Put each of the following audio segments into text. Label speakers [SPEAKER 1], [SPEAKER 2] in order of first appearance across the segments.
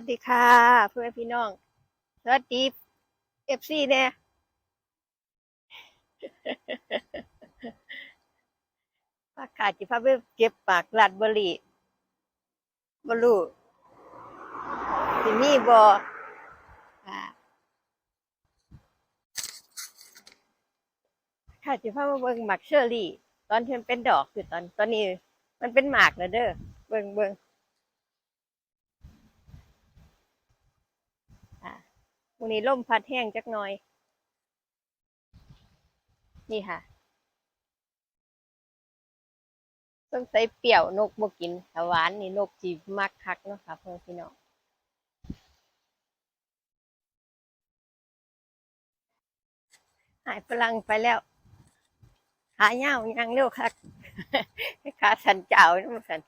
[SPEAKER 1] วัสดีค่ะเพื่อนพี่น้อง สวัสดีเอฟซีเนี่ยปากกาดจิพาไปเก็บปากลาดบรีบลูที่นี่บออ่าค่ะจิพามาเบิ่งหมากเชอรี่ ตอนที่มันเป็นดอกคือตอนตอนนี้ มันเป็นหมากแล้วเด้อเบิ่งเบิ่ง วันนี้ล่มพัดแห้งจักหน่อย นี่ค่ะต้องใส่เปรี้ยวนกบกินถ้าหวานนี่นกจีมักคักเนาะค่ะเพื่อนพี่น้องหายพลังไปแล้วขาเหี่ยวยังเร็วคักขาสันเจ้านะมันสัน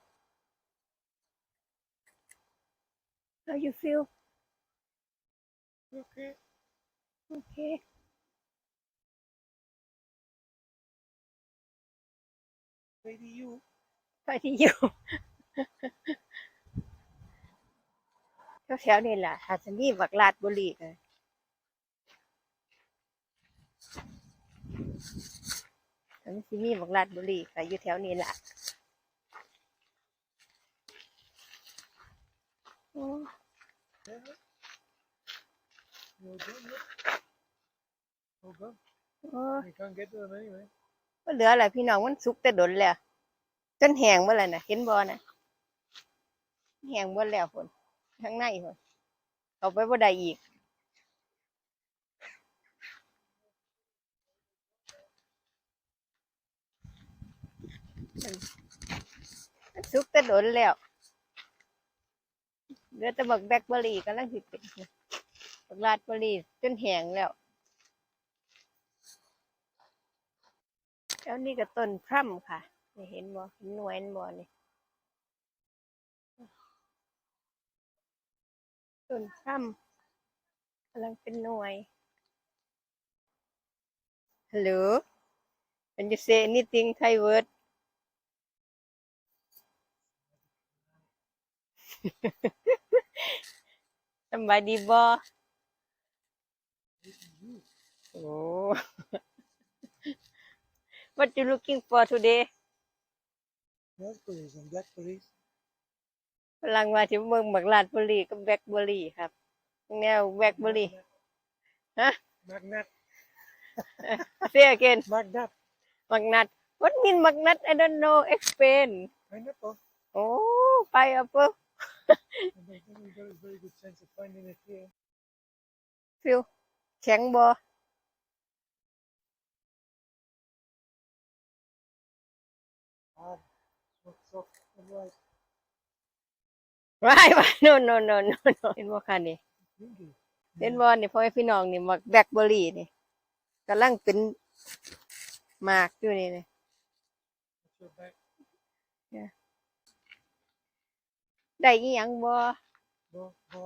[SPEAKER 1] How you feel
[SPEAKER 2] Okay.
[SPEAKER 1] Okay.
[SPEAKER 2] Maybe you.
[SPEAKER 1] ไปที่อยู่แถวๆนี่แหละหาสมีบักลาดบุรีเลยทางสิมีบักลาดบุรีก็อยู่แถวนี้แหละโอ้
[SPEAKER 2] Yeah. You're good. Look. Oh, good.
[SPEAKER 1] โอ้
[SPEAKER 2] You can't get to them anyway.
[SPEAKER 1] ก็เหลืออะไรพี่น้องมันสุกแต่ดนแล้วจนแห้งเมื่อไรน่ะ เห็นบอน่ะแห้งหมดแล้วคนข้างในคนเอาไปบ่ได้อีก มันสุกแต่ดนแล้วเหลือแต่บักแบล็คเบอร์รี่กำลังสิเป็น บักราดบรีจนแหงแล้วแล้วนี่ก็ต้นพร่ำค่ะ นี่เห็นบ่เห็นหน่วยเห็นบ่นี่ต้นพร่ำกำลังเป็นหน่วย Hello Can you say anything Thai word สำบายดีบ่ โอ้ What you looking for today
[SPEAKER 2] Raspberries and blackberries.
[SPEAKER 1] พลังว่าจะเมืองบักลาดบุรีกับแบล็คเบอร์รี่ครับแนวแบล็คเบอร์รี่ฮะ
[SPEAKER 2] Magnat.
[SPEAKER 1] say again
[SPEAKER 2] Magnat.
[SPEAKER 1] มักนัด what mean มักนัด I don't know explain
[SPEAKER 2] Pineapple.
[SPEAKER 1] โอ้ไปอะเปิ้ล
[SPEAKER 2] And I think we got a very good sense of finding it here.
[SPEAKER 1] ฟิวแข็งบ่
[SPEAKER 2] Hard. Not soft and right.
[SPEAKER 1] ว้ายว้าย no no no no no เห็นบ่ค่ะนี่เห็นบ่นี่พ่อแม่พี่น้องนี่มักแบล็คเบอร์รี่นี่กำลังเป็นหมากอยู่นี่นี่ได้อีหยังบ่
[SPEAKER 2] No, no.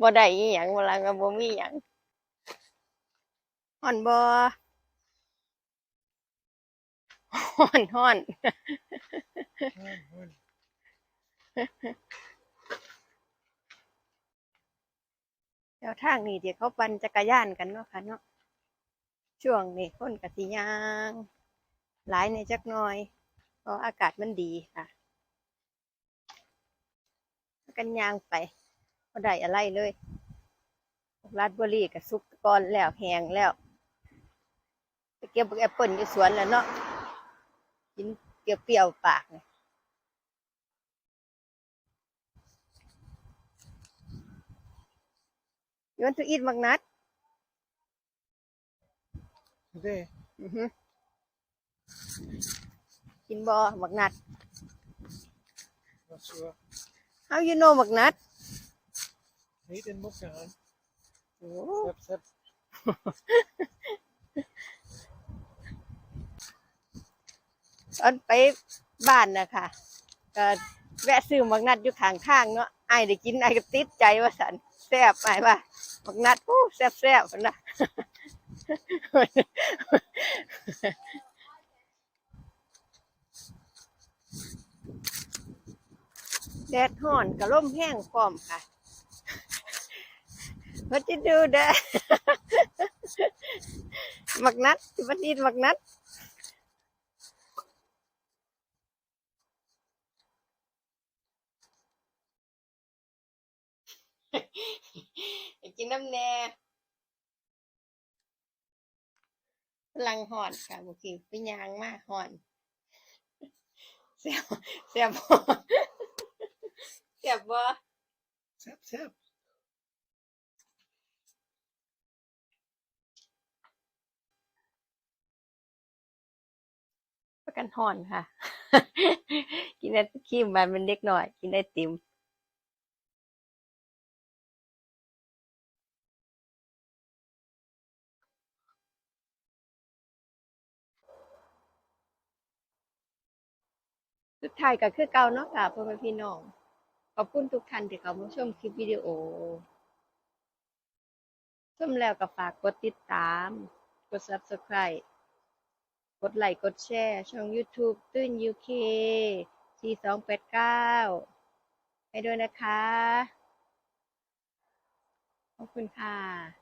[SPEAKER 1] บ่ได้อีหยังเวลาก็บ่มีหยังฮ้อนบ่ ฮ้อนฮ้อน
[SPEAKER 2] Fine, fine.
[SPEAKER 1] แถวทางนี้ที่เขาปั่นจักรยานกันเนาะค่ะเนาะช่วงนี้คนกสิยาง หลายในจักหน่อย เพราะอากาศมันดีค่ะพากันยางไปก็ได้อะไรเลยราดบุรีกับซุกก่อนแล้วแห้งแล้วไปเก็บบักแอปเปิลอยู่สวนแล้วเนาะ กินเปรี้ยวๆปากเนี่ย You want to eat มักนัด
[SPEAKER 2] Today,
[SPEAKER 1] อือฮึกินบอมักนัด
[SPEAKER 2] not sure.
[SPEAKER 1] How you know มักนัด
[SPEAKER 2] Meat in Mukhan.
[SPEAKER 1] โอ้
[SPEAKER 2] Sep,
[SPEAKER 1] ตอนไปบ้านนะค่ะก็แวะซื้อมักนัดอยู่ข้างทางเนาะไอ้ได้กินไอ้ก็ติดใจว่าสันแซ่บไอ้ว่ามักนัดโอ้แซ่บแซ่บนะแดดห่อนกับลมแห้งพร้อมค่ะ What you do there มักนัดวัสดีมักนัด อยา กกินน้ำแน่พลังห่อนค่ะบุกี้ไปยางมากห่อนเสียบเสียบบ่เสียบบ่
[SPEAKER 2] Sap, sap.
[SPEAKER 1] ประกันห่อนค่ะ กินไอศครีมมันเป็นเด็กหน่อย กินไอติม ท้ายก็คือเก่าเนาะค่ะพ่อแม่พี่น้อง ขอบคุณทุกท่านที่เข้ามาชมคลิปวิดีโอชมแล้วก็ฝากกดติดตาม กด subscribe กดไลค์กดแชร์ช่อง YouTube ตื้น UK 4289ให้ด้วยนะคะ ขอบคุณค่ะ